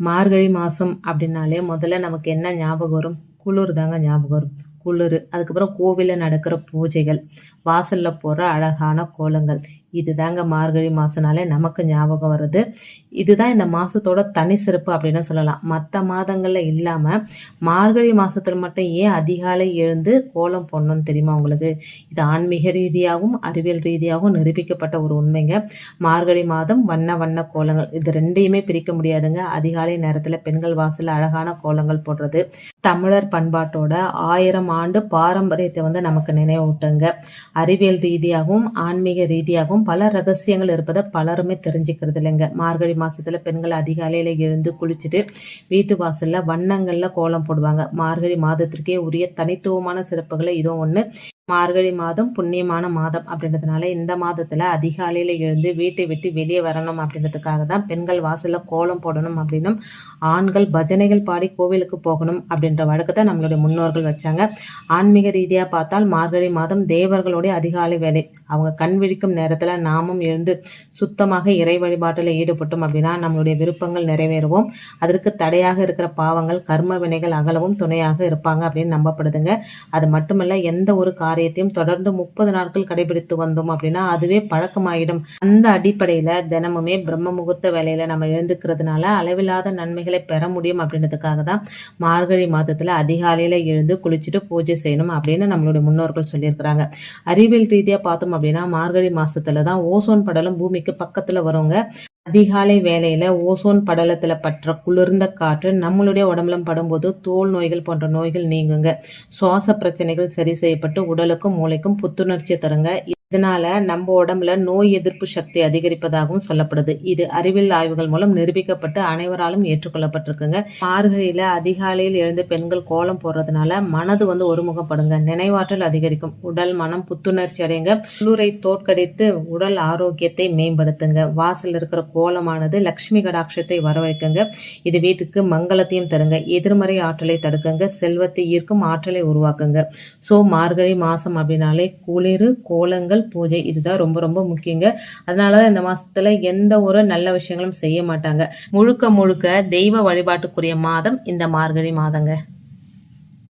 மார்கழி மாதம் அப்படின்னாலே முதல்ல நமக்கு என்ன ஞாபகம் வரும்? குளிர் தாங்க ஞாபகம் வரும். குளிர். அதுக்கப்புறம் கோவிலில் நடக்கிற பூஜைகள். வாசலில் போகிற அழகான கோலங்கள். இதுதாங்க மார்கழி மாதம்னாலே நமக்கு ஞாபகம் வருது. இதுதான் இந்த மாதத்தோட தனி சிறப்பு அப்படின்னு சொல்லலாம். மற்ற மாதங்களில் இல்லாமல் மார்கழி மாதத்தில் மட்டும் ஏன் அதிகாலை எழுந்து கோலம் போடணும்னு தெரியுமா உங்களுக்கு? இது ஆன்மீக ரீதியாகவும் அறிவியல் ரீதியாகவும் நிரூபிக்கப்பட்ட ஒரு உண்மைங்க. மார்கழி மாதம் வண்ண வண்ண கோலங்கள். இது ரெண்டையுமே பிரிக்க முடியாதுங்க. அதிகாலை நேரத்தில் பெண்கள் வாசலில் அழகான கோலங்கள் போடுறது. தமிழர் பண்பாட்டோட ஆயிரம் ஆண்டு பாரம்பரியத்தை வந்து நமக்கு நினைவூட்டுங்க. அறிவியல் ரீதியாகவும் ஆன்மீக ரீதியாகவும் பல ரகசியங்கள் இருப்பதை பலருமே தெரிஞ்சுக்கிறது இல்லைங்க. மார்கழி மாசத்துல பெண்கள் அதிகாலையில எழுந்து குளிச்சுட்டு வீட்டு வாசல்ல வண்ணங்கள்ல கோலம் போடுவாங்க. மார்கழி மாதத்திற்கே உரிய தனித்துவமான சிறப்புகளை இதுவும் ஒன்று மார்கழி மாதம் புண்ணியமான மாதம் அப்படின்றதுனால இந்த மாதத்தில் அதிகாலையில் எழுந்து வீட்டை விட்டு வெளியே வரணும் அப்படின்றதுக்காக தான் பெண்கள் வாசலில் கோலம் போடணும் அப்படின்னும் ஆண்கள் பஜனைகள் பாடி கோவிலுக்கு போகணும் அப்படின்ற வழக்கத்தை நம்மளுடைய முன்னோர்கள் வச்சாங்க. ஆன்மீக ரீதியாக பார்த்தால் மார்கழி மாதம் தேவர்களுடைய அதிகாலை வேலை. அவங்க கண் விழிக்கும் நேரத்தில் நாமும் எழுந்து சுத்தமாக இறை வழிபாட்டில் ஈடுபட்டோம் அப்படின்னா நம்மளுடைய விருப்பங்கள் நிறைவேறுவோம். அதற்கு தடையாக இருக்கிற பாவங்கள் கர்ம வினைகள் அகலவும் துணையாக இருப்பாங்க அப்படின்னு நம்பப்படுதுங்க. அது மட்டுமல்ல எந்த ஒரு காரியம் காரியத்தையும் தொடர்ந்து முப்பது நாட்கள் கடைபிடித்து வந்தோம் அப்படின்னா அதுவே பழக்கமாயிடும். அந்த அடிப்படையில தினமுமே பிரம்ம முகூர்த்த வேலையில நம்ம எழுந்துக்கிறதுனால அளவில்லாத நன்மைகளை பெற முடியும் அப்படின்றதுக்காக தான் மார்கழி மாதத்துல அதிகாலையில எழுந்து குளிச்சுட்டு பூஜை செய்யணும் அப்படின்னு நம்மளுடைய முன்னோர்கள் சொல்லியிருக்கிறாங்க. அறிவியல் ரீதியா பார்த்தோம் அப்படின்னா மார்கழி மாசத்துல தான் ஓசோன் படலம் பூமிக்கு பக்கத்துல வரவங்க அதிகாலை வேலையில ஓசோன் படலத்துல பற்ற குளிர்ந்த காற்று நம்மளுடைய உடம்புல படும்போது தோல் நோய்கள் போன்ற நோய்கள் நீங்குங்க. சுவாச பிரச்சனைகள் சரி செய்யப்பட்டு உடலுக்கும் மூளைக்கும் புத்துணர்ச்சி தருங்க. இதனால நம்ம உடம்புல நோய் எதிர்ப்பு சக்தி அதிகரிப்பதாகவும் சொல்லப்படுது. இது அறிவியல் ஆய்வுகள் மூலம் நிரூபிக்கப்பட்டு அனைவராலும் ஏற்றுக்கொள்ளப்பட்டிருக்குங்க. மார்கழியில அதிகாலையில் எழுந்து பெண்கள் கோலம் போடுறதுனால மனது வந்து ஒருமுகப்படுங்க. நினைவாற்றல் அதிகரிக்கும். உடல் மனம் புத்துணர்ச்சி அடைங்க குளிரை தோற்கடித்து உடல் ஆரோக்கியத்தை மேம்படுத்துங்க. வாசல் இருக்கிற கோலமானது லக்ஷ்மி கடாட்சத்தை வரவழைக்குங்க. இது வீட்டுக்கு மங்களத்தையும் தருங்க. எதிர்மறை ஆற்றலை தடுக்குங்க. செல்வத்தை ஈர்க்கும் ஆற்றலை உருவாக்குங்க. ஸோ மார்கழி மாசம் அப்படின்னாலே குளிர் கோலங்கள் முதல் பூஜை இதுதான் ரொம்ப ரொம்ப முக்கியங்க. அதனால தான் இந்த மாசத்துல எந்த ஒரு நல்ல விஷயங்களும் செய்ய மாட்டாங்க. முழுக்க முழுக்க தெய்வ வழிபாட்டுக்குரிய மாதம் இந்த மார்கழி மாதங்க.